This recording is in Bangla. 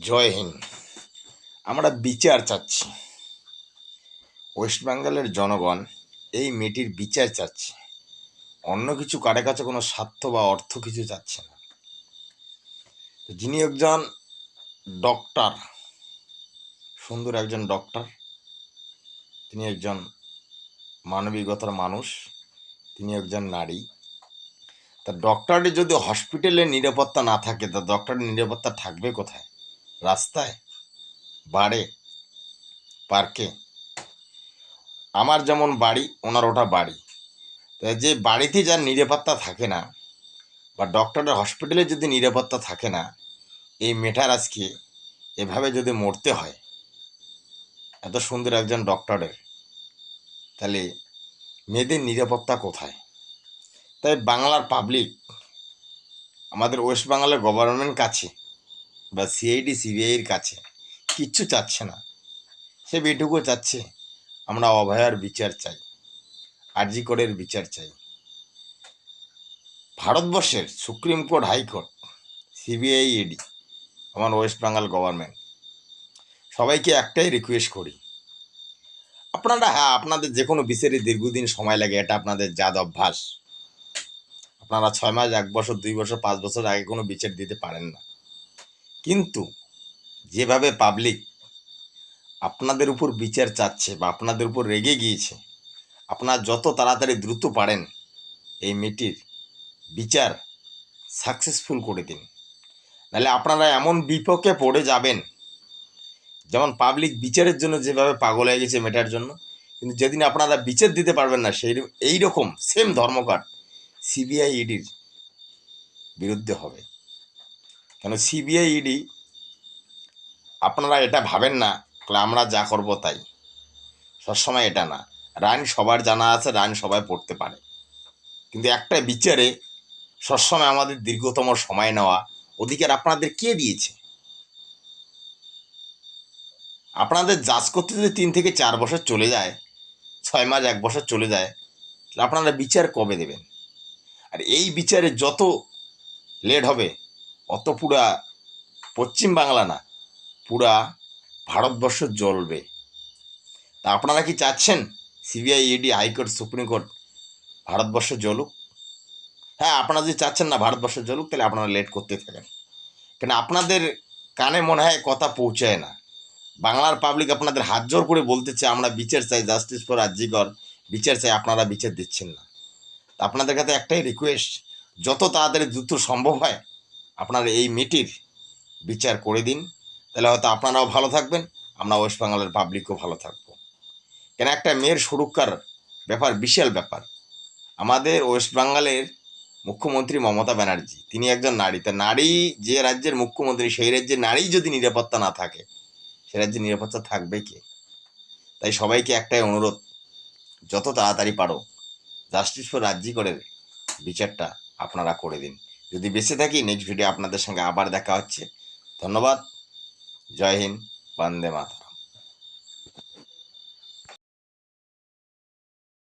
জয় হিন্দ আমরা বিচার চাচ্ছি। ওয়েস্ট বেঙ্গলের জনগণ এই মেয়েটির বিচার চাচ্ছে। অন্য কিছু কারে কাছে কোনো স্বার্থ বা অর্থ কিছু চাচ্ছে না। যিনি একজন ডক্টর, সুন্দর একজন ডক্টর, তিনি একজন মানবিকতার মানুষ, তিনি একজন নারী। তা ডক্টরের যদি হসপিটালে নিরাপত্তা না থাকে, তা ডক্টরের নিরাপত্তা থাকবে কোথায়? রাস্তায়, বাড়ে, পার্কে। আমার যেমন বাড়ি, ওনার ওটা বাড়ি। তা যে বাড়িতে যার নিরাপত্তা থাকে না বা ডক্টরের হসপিটালে যদি নিরাপত্তা থাকে না, এই মেয়েটার আজকে এভাবে যদি মরতে হয়, এত সুন্দর একজন ডক্টরের তাহলে মেয়েদের নিরাপত্তা কোথায়? তাই বাংলার পাবলিক আমাদের ওয়েস্ট বাংলার গভর্নমেন্ট কাছে বা সিআইডি সিবিআইয়ের কাছে কিচ্ছু চাচ্ছে না। সে বেটুকু চাচ্ছে, আমরা অভয়ার বিচার চাই আরজিকরের বিচার চাই। ভারতবর্ষের supreme court high court CBI ED আমার ওয়েস্ট বেঙ্গল গভর্নমেন্ট, সবাইকে একটাই রিকোয়েস্ট করি। আপনারা হ্যাঁ আপনাদের যে কোনো বিচারে দীর্ঘদিন সময় লাগে, এটা আপনাদের জাত অভ্যাস। আপনারা ছয় মাস, এক বছর, দুই বছর, পাঁচ বছর আগে কোনো বিচার দিতে পারেন না। কিন্তু যেভাবে পাবলিক আপনাদের উপর বিচার চাচ্ছে বা আপনাদের উপর রেগে গিয়েছে, আপনার যত তাড়াতাড়ি দ্রুত পারেন এই মেয়েটির বিচার সাকসেসফুল করে দিন। নাহলে আপনারা এমন বিপক্ষে পড়ে যাবেন, যেমন পাবলিক বিচারের জন্য যেভাবে পাগল হয়ে গেছে মেটার জন্য, কিন্তু যেদিন আপনারা বিচার দিতে পারবেন না, সেই এই রকম সেম ধর্মঘট সিবিআই ইডির বিরুদ্ধে হবে। কেন সিবিআই ইডি আপনারা এটা ভাবেন না, তাহলে আমরা যা করব তাই। সবসময় এটা না। রান সবার জানা আছে, রান সবাই পড়তে পারে। কিন্তু একটা বিচারে সবসময় আমাদের দীর্ঘতম সময় নেওয়া অধিকার আপনাদের কে দিয়েছে? আপনাদের জাজ করতে যদি তিন থেকে চার বছর চলে যায়, ছয় মাস, এক বছর চলে যায়, তাহলে আপনারা বিচার কবে দেবেন? আর এই বিচারে যত লেট হবে অত পুরা পশ্চিম বাংলা না, পুরা ভারতবর্ষ জ্বলবে। তা আপনারা কি চাচ্ছেন? CBI, ED, high court, supreme court Bharatvarsha জ্বলুক? হ্যাঁ আপনারা যদি চাচ্ছেন না ভারতবর্ষ জ্বলুক, তাহলে আপনারা লেট করতে থাকেন। কেন আপনাদের কানে মনে হয় কথা পৌঁছায় না। বাংলার পাবলিক আপনাদের হাত জোর করে বলতে চায়, আমরা বিচার চাই জাস্টিস ফর রাজ্যিকর। বিচার চাই, আপনারা বিচার দিচ্ছেন না। আপনাদের কাছে একটাই রিকোয়েস্ট যত তাড়াতাড়ি দ্রুত সম্ভব হয় আপনারা এই মেয়েটির বিচার করে দিন। তাহলে হয়তো আপনারাও ভালো থাকবেন, আমরা ওয়েস্ট বেঙ্গলের পাবলিকও ভালো থাকব। কেন একটা মেয়ের সুরক্ষার ব্যাপার, বিশাল ব্যাপার। আমাদের ওয়েস্ট বেঙ্গলের মুখ্যমন্ত্রী মমতা ব্যানার্জি, তিনি একজন নারী। তা নারী যে রাজ্যের মুখ্যমন্ত্রী, সেই রাজ্যের নারী যদি নিরাপত্তা না থাকে, সে রাজ্যে নিরাপত্তা থাকবে কে? তাই সবাইকে একটাই অনুরোধ, যত তাড়াতাড়ি পারো জাস্টিস ফর রাজ্যিকরের বিচারটা আপনারা করে দিন। যদি বেঁচে থাকি নেক্সট ভিডিও আপনাদের সঙ্গে আবার দেখা হচ্ছে। ধন্যবাদ। জয় হিন্দ। বন্দে মাতা